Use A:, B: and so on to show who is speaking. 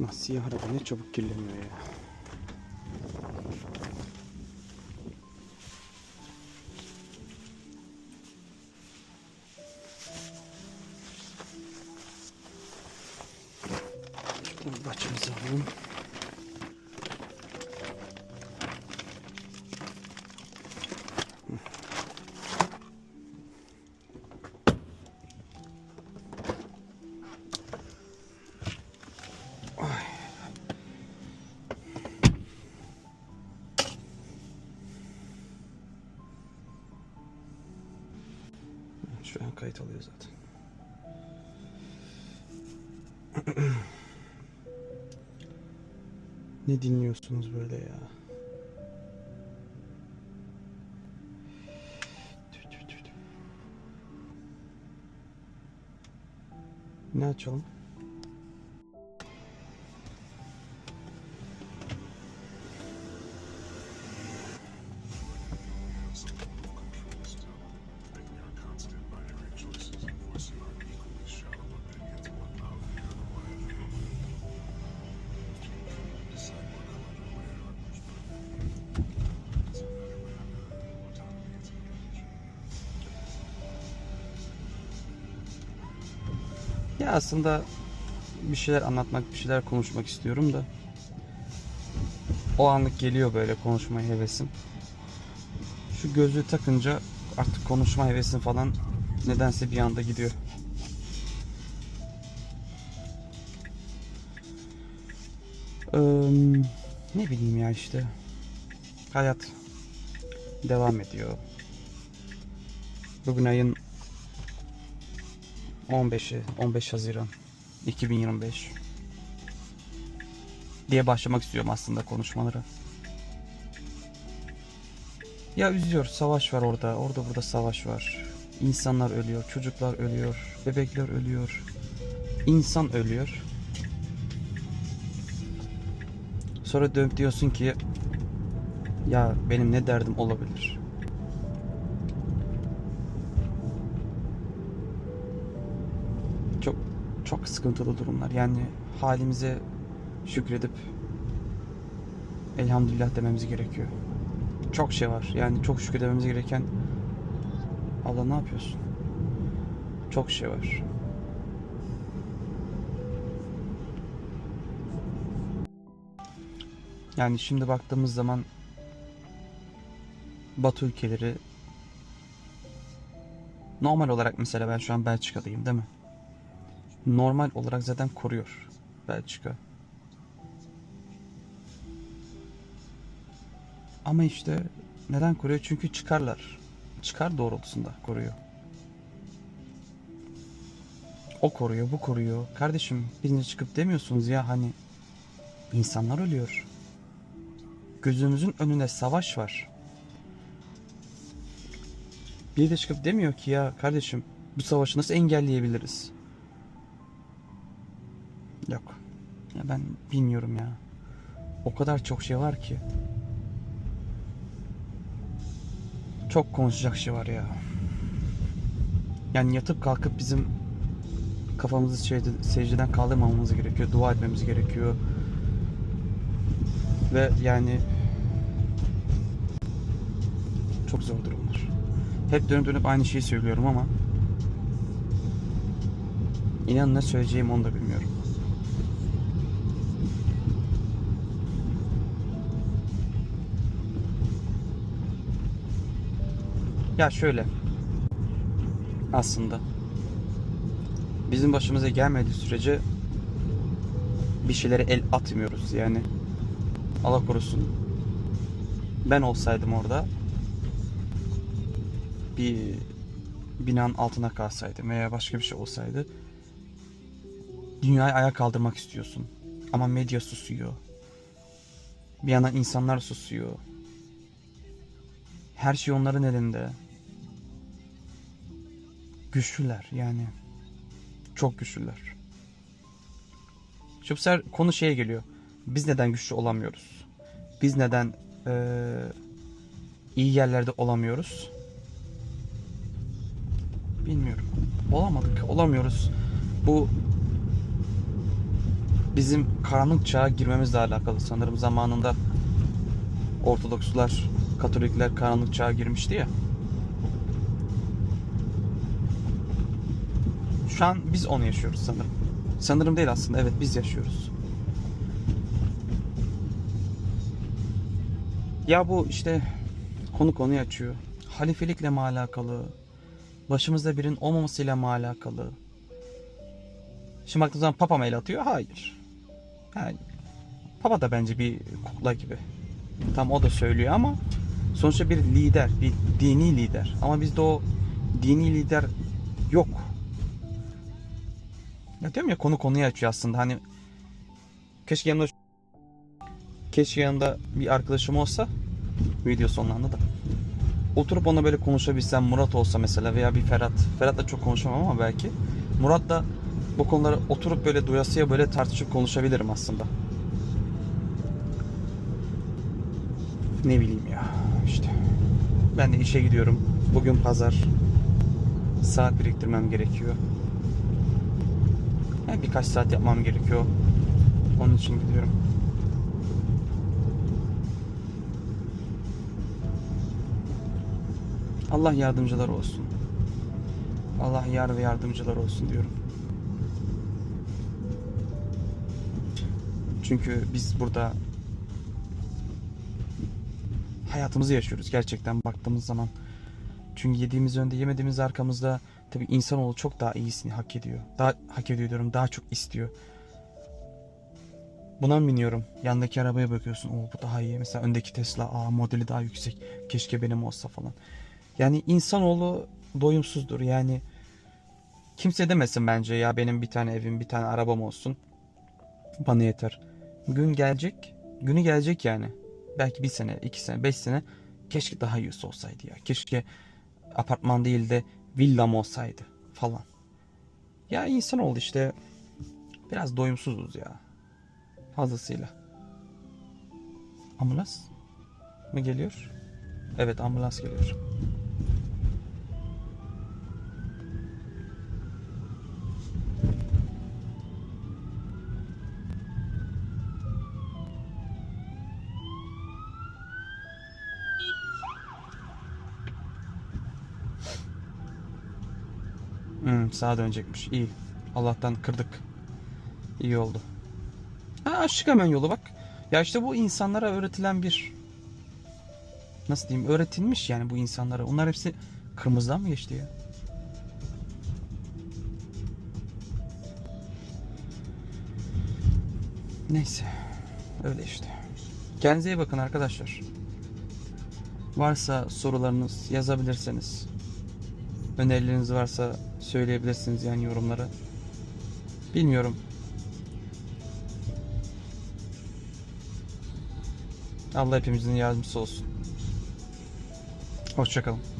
A: Lan siyah araba ne çabuk kirleniyor ya. Şuradan başımızı alalım. Kayıt alıyor zaten. ne dinliyorsunuz böyle ya? Ne açalım? Ya aslında bir şeyler anlatmak, bir şeyler konuşmak istiyorum da o anlık geliyor böyle konuşmaya hevesim. Şu gözlüğü takınca artık konuşma hevesim falan nedense bir anda gidiyor. Eee, ne bileyim ya işte. Hayat devam ediyor. Bugün ayın 15'i 15 Haziran 2025 diye başlamak istiyorum aslında konuşmalara. Ya üzüyor, savaş var orada, orada burada savaş var. İnsanlar ölüyor, çocuklar ölüyor, bebekler ölüyor, insan ölüyor. Sonra dönüp diyorsun ki ya benim ne derdim olabilir? Çok sıkıntılı durumlar. Yani halimize şükredip elhamdülillah dememiz gerekiyor. Çok şey var. Yani çok şükredememiz gereken Allah ne yapıyorsun? Çok şey var. Yani şimdi baktığımız zaman Batı ülkeleri normal olarak mesela ben şu an Belçika'dayım değil mi? Normal olarak zaten koruyor Belçika. Ama işte neden koruyor? Çünkü çıkarlar. Çıkar doğrultusunda koruyor. O koruyor, bu koruyor. Kardeşim birine çıkıp demiyorsunuz ya hani insanlar ölüyor. Gözümüzün önünde savaş var. Biri de çıkıp demiyor ki ya kardeşim bu savaşı nasıl engelleyebiliriz? Ben bilmiyorum ya. O kadar çok şey var ki. Çok konuşacak şey var ya. Yani yatıp kalkıp bizim kafamızı şeyde, secdeden kaldırmamamız gerekiyor. Dua etmemiz gerekiyor. Ve yani çok zor durumlar. Hep dönüp dönüp aynı şeyi söylüyorum ama İnan ne söyleyeceğim onu da bilmiyorum. Ya şöyle. Aslında. Bizim başımıza gelmediği sürece bir şeylere el atmıyoruz yani. Allah korusun. Ben olsaydım orada bir binanın altına kalsaydım veya başka bir şey olsaydı dünyayı ayağa kaldırmak istiyorsun. Ama medya susuyor. Bir yandan insanlar susuyor. Her şey onların elinde. Güçlüler yani. Çok güçlüler. Şu sefer konu şeye geliyor. Biz neden güçlü olamıyoruz? Biz neden eee, iyi yerlerde olamıyoruz? Bilmiyorum. Olamadık. Olamıyoruz. Bu bizim karanlık çağa girmemizle alakalı sanırım zamanında Ortodokslar, Katolikler karanlık çağa girmişti ya. Şu an biz onu yaşıyoruz sanırım. Sanırım değil aslında. Evet biz yaşıyoruz. Ya bu işte konu konuyu açıyor. Halifelikle mi alakalı? Başımızda birinin olmamasıyla mı alakalı? Şimdi baktığınız zaman Papa mı el atıyor? Hayır. Yani Papa da bence bir kukla gibi. Tam o da söylüyor ama sonuçta bir lider, bir dini lider. Ama bizde o dini lider yok. Ya diyorum ya konu konuyu açıyor aslında. Hani keşke yanımda keşke yanımda bir arkadaşım olsa video sonlandı da. Oturup ona böyle konuşabilsem Murat olsa mesela veya bir Ferhat. Ferhat'la çok konuşamam ama belki. Murat'la bu konuları oturup böyle doyasıya böyle tartışıp konuşabilirim aslında. Ne bileyim ya işte. Ben de işe gidiyorum. Bugün pazar. Saat biriktirmem gerekiyor. Yani birkaç saat yapmam gerekiyor. Onun için gidiyorum. Allah yardımcılar olsun. Allah yar ve yardımcılar olsun diyorum. Çünkü biz burada hayatımızı yaşıyoruz gerçekten baktığımız zaman. Çünkü yediğimiz önde yemediğimiz arkamızda tabii insanoğlu çok daha iyisini hak ediyor. Daha hak ediyor diyorum daha çok istiyor. Buna mı biniyorum? Yandaki arabaya bakıyorsun. O bu daha iyi. Mesela öndeki Tesla aa modeli daha yüksek. Keşke benim olsa falan. Yani insanoğlu doyumsuzdur. Yani kimse demesin bence ya benim bir tane evim, bir tane arabam olsun. Bana yeter. Gün gelecek. Günü gelecek yani. Belki bir sene, iki sene, beş sene. Keşke daha iyisi olsaydı ya. Keşke apartman değil de villam olsaydı falan. Ya insan oldu işte. Biraz doyumsuzuz ya. Fazlasıyla. Ambulans mı geliyor? Evet ambulans geliyor. Hmm, sağa dönecekmiş. İyi. Allah'tan kırdık. İyi oldu. Ha açtık hemen yolu bak. Ya işte bu insanlara öğretilen bir nasıl diyeyim öğretilmiş yani bu insanlara. Onlar hepsi kırmızıdan mı geçti ya? Neyse. Öyle işte. Kendinize iyi bakın arkadaşlar. Varsa sorularınız yazabilirseniz. Önerileriniz varsa söyleyebilirsiniz yani yorumlara. Bilmiyorum. Allah hepimizin yardımcısı olsun. Hoşçakalın.